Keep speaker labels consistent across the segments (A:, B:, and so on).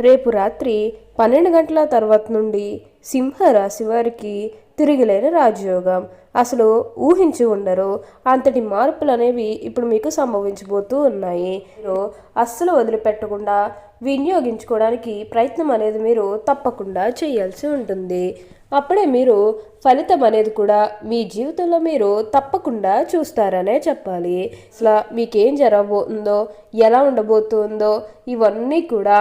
A: రేపు రాత్రి పన్నెండు గంటల తర్వాత నుండి సింహరాశి వారికి తిరిగిలేని రాజయోగం. అసలు ఊహించి ఉండరు. అంతటి మార్పులు అనేవి ఇప్పుడు మీకు సంభవించబోతూ ఉన్నాయి. మీరు అస్సలు వదిలిపెట్టకుండా వినియోగించుకోవడానికి ప్రయత్నం అనేది మీరు తప్పకుండా చేయాల్సి ఉంటుంది. అప్పుడే మీరు ఫలితం అనేది కూడా మీ జీవితంలో మీరు తప్పకుండా చూస్తారనే చెప్పాలి. అసలు మీకేం జరగబోతుందో ఎలా ఉండబోతుందో ఇవన్నీ కూడా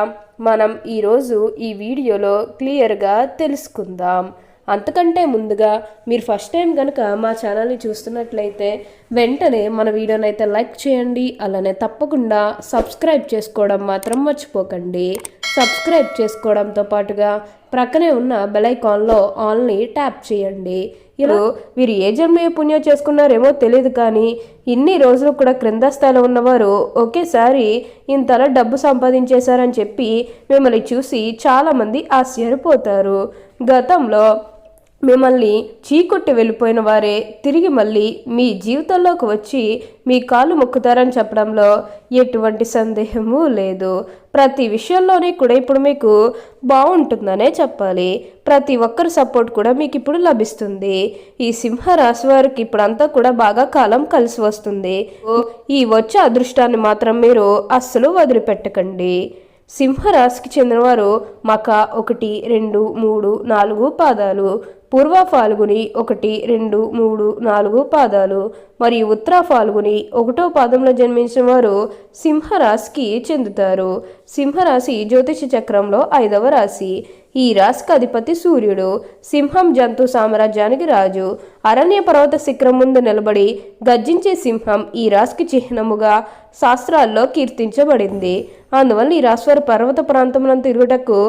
A: మనం ఈరోజు ఈ వీడియోలో క్లియర్గా తెలుసుకుందాం. అంతకంటే ముందుగా మీరు ఫస్ట్ టైం కనుక మా ఛానల్ని చూస్తున్నట్లయితే వెంటనే మన వీడియోని అయితే లైక్ చేయండి అలానే తప్పకుండా సబ్స్క్రైబ్ చేసుకోవడం మాత్రం మర్చిపోకండి. సబ్స్క్రైబ్ చేసుకోవడంతో పాటుగా ప్రక్కనే ఉన్న బెలైకాన్లో ఆల్ని ట్యాప్ చేయండి. ఇలా వీరు ఏ జన్మ పుణ్యం చేసుకున్నారేమో తెలియదు కానీ ఇన్ని రోజులు కూడా క్రింద స్థాయిలో ఉన్నవారు ఒకేసారి ఇంతలా డబ్బు సంపాదించేశారని చెప్పి మిమ్మల్ని చూసి చాలామంది ఆశ్చర్యపోతారు. గతంలో మిమ్మల్ని చీకొట్టి వెళ్ళిపోయిన వారే తిరిగి మళ్ళీ మీ జీవితంలోకి వచ్చి మీ కాలు మొక్కుతారని చెప్పడంలో ఎటువంటి సందేహము లేదు. ప్రతి విషయంలోనే కూడా ఇప్పుడు మీకు బాగుంటుందనే చెప్పాలి. ప్రతి ఒక్కరి సపోర్ట్ కూడా మీకు ఇప్పుడు లభిస్తుంది. ఈ సింహ రాశి వారికి ఇప్పుడంతా కూడా బాగా కాలం కలిసి వస్తుంది. ఈ వచ్చే అదృష్టాన్ని మాత్రం మీరు అస్సలు వదిలిపెట్టకండి. సింహరాశికి చెందినవారు మక ఒకటి రెండు మూడు నాలుగు పాదాలు. పూర్వ ఫాల్గుని ఒకటి రెండు మూడు నాలుగు పాదాలు మరియు ఉత్తర ఫాల్గుని ఒకటో పాదంలో జన్మించిన వారు సింహరాశికి చెందుతారు. సింహరాశి జ్యోతిష చక్రంలో ఐదవ రాశి. ఈ రాశికి అధిపతి సూర్యుడు. సింహం జంతు సామ్రాజ్యానికి రాజు. అరణ్య పర్వత శిఖరం ముందు నిలబడి గర్జించే సింహం ఈ రాశికి చిహ్నముగా శాస్త్రాల్లో కీర్తించబడింది. అందువల్ల ఈ రాశివారు పర్వత ప్రాంతంలో తిరుగుటకు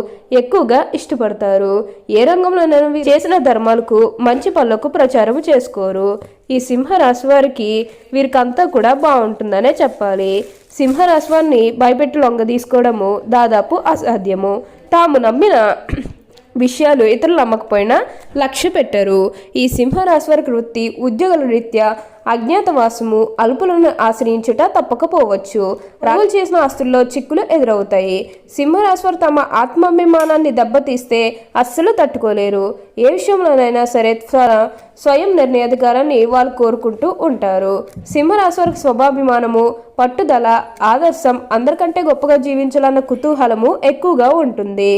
A: ఎక్కువగా ఇష్టపడతారు. ఏ రంగంలో చేసిన ధర్మాలకు మంచి పనులకు ప్రచారం చేసుకోరు. ఈ సింహరాశి వారికి వీరికంతా కూడా బాగుంటుందనే చెప్పాలి. సింహరాశ్వాన్ని భయపెట్టి లొంగ తీసుకోవడము దాదాపు అసాధ్యము. తాము నమ్మిన విషయాలు ఇతరులు నమ్మకపోయినా లక్ష్య పెట్టరు. ఈ సింహరాశివారికి వృత్తి ఉద్యోగుల రీత్యా అజ్ఞాతవాసము అల్పులను ఆశ్రయించుట తప్పకపోవచ్చు. రాజులు చేసిన ఆస్తుల్లో చిక్కులు ఎదురవుతాయి. సింహరాశివారు తమ ఆత్మాభిమానాన్ని దెబ్బతీస్తే అస్సలు తట్టుకోలేరు. ఏ విషయంలోనైనా సరే స్వయం నిర్ణయాధికారాన్ని వాళ్ళు కోరుకుంటూ ఉంటారు. సింహరాశివారికి స్వభాభిమానము పట్టుదల ఆదర్శం అందరికంటే గొప్పగా జీవించాలన్న కుతూహలము ఎక్కువగా ఉంటుంది.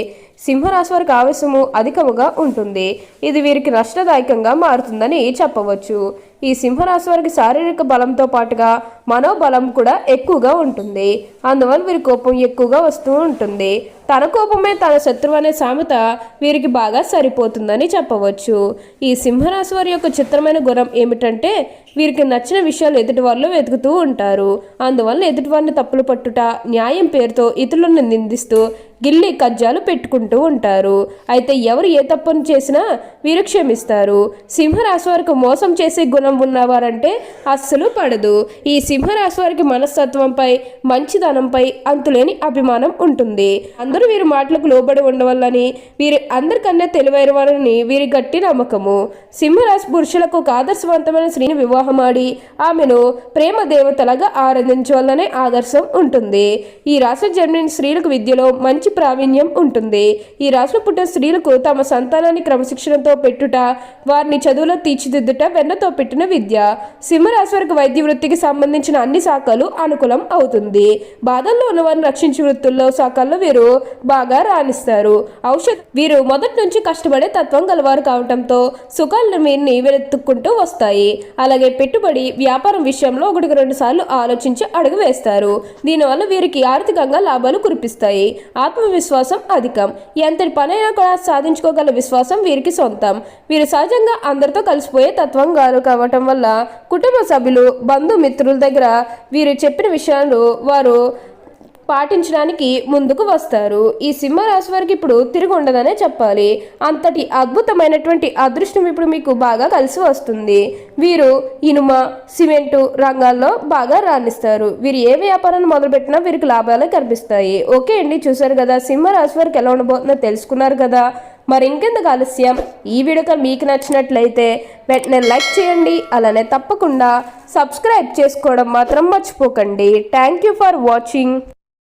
A: సింహరాశి వారికి ఆవేశము అధికముగా ఉంటుంది. ఇది వీరికి నష్టదాయకంగా మారుతుందని చెప్పవచ్చు. ఈ సింహరాశి వారికి శారీరక బలంతో పాటుగా మనోబలం కూడా ఎక్కువగా ఉంటుంది. అందువల్ల వీరి కోపం ఎక్కువగా వస్తూ ఉంటుంది. తన కోపమే తన శత్రువు అనే సామెత వీరికి బాగా సరిపోతుందని చెప్పవచ్చు. ఈ సింహరాశి వారి యొక్క చిత్రమైన గుణం ఏమిటంటే వీరికి నచ్చిన విషయాలు ఎదుటి వాళ్ళు వెతుకుతూ ఉంటారు. అందువల్ల ఎదుటివారిని తప్పులు పట్టుట న్యాయం పేరుతో ఇతరులను నిందిస్తూ గిల్లి కజ్జాలు పెట్టుకుంటూ ఉంటారు. అయితే ఎవరు ఏ తప్పును చేసినా వీరు క్షమిస్తారు సింహరాశి వారికి మోసం చేసే గుణం ఉన్నవారంటే అస్సలు పడదు. ఈ సింహరాశి వారికి మనస్తత్వంపై మంచిదనంపై అంతులేని అభిమానం ఉంటుంది. అందరూ వీరి మాటలకు లోబడి ఉండవల్లని వీరి అందరికన్నా తెలివైన వారిని వీరి గట్టి నమ్మకము. సింహరాశి పురుషులకు ఒక ఆదర్శవంతమైన స్త్రీని వివాహమాడి ఆమెను ప్రేమ దేవతలాగా ఆరాధించవల్లనే ఆదర్శం ఉంటుంది. ఈ రాశి జన్మిన స్త్రీలకు విద్యలో మంచి ప్రావీణ్యం ఉంటుంది. ఈ రాశిలో పుట్టిన స్త్రీలకు తమ సంతానాన్ని క్రమశిక్షణతో పెట్టుట వారిని చదువులో తీర్చిదిద్దుట వెన్నతో పెట్టిన విద్య. సింహరాశి వారికి వైద్య వృత్తికి సంబంధించిన అన్ని శాఖలు అనుకూలం అవుతుంది. బాధల్లో ఉన్న వారిని రక్షించే వృత్తుల్లో శాఖల్లో వీరు బాగా రాణిస్తారు. ఔషధ వీరు మొదటి నుంచి కష్టపడే తత్వం గలవారు కావటంతో సుఖాలను వీరిని వెతుక్కుంటూ వస్తాయి. అలాగే పెట్టుబడి వ్యాపారం విషయంలో ఒకటికి రెండు సార్లు ఆలోచించి అడుగు వేస్తారు. దీనివల్ల వీరికి ఆర్థికంగా లాభాలు కురిపిస్తాయి. ఆత్మవిశ్వాసం అధికం. ఎంతటి పనైనా కూడా సాధించుకోగల విశ్వాసం వీరికి సొంతం. వీరు సహజంగా అందరితో కలిసిపోయే తత్వం గారు కావటం వల్ల కుటుంబ సభ్యులు బంధుమిత్రుల దగ్గర వీరు చెప్పిన విషయాలు వారు పాటించడానికి ముందుకు వస్తారు. ఈ సింహరాశి వారికి ఇప్పుడు తిరిగి ఉండదనే చెప్పాలి. అంతటి అద్భుతమైనటువంటి అదృష్టం ఇప్పుడు మీకు బాగా కలిసి వస్తుంది. వీరు ఇనుమ సిమెంటు రంగాల్లో బాగా రాణిస్తారు. వీరు ఏ వ్యాపారాన్ని మొదలుపెట్టినా వీరికి లాభాలే కనిపిస్తాయి. ఓకే అండి చూసారు కదా సింహరాశి వారికి ఎలా ఉండబోతుందో తెలుసుకున్నారు కదా. మరి ఇంకెందుకు ఆలస్యం? ఈ వీడియో మీకు నచ్చినట్లయితే వెంటనే లైక్ చేయండి. అలానే తప్పకుండా సబ్స్క్రైబ్ చేసుకోవడం మాత్రం మర్చిపోకండి. Thank you for watching.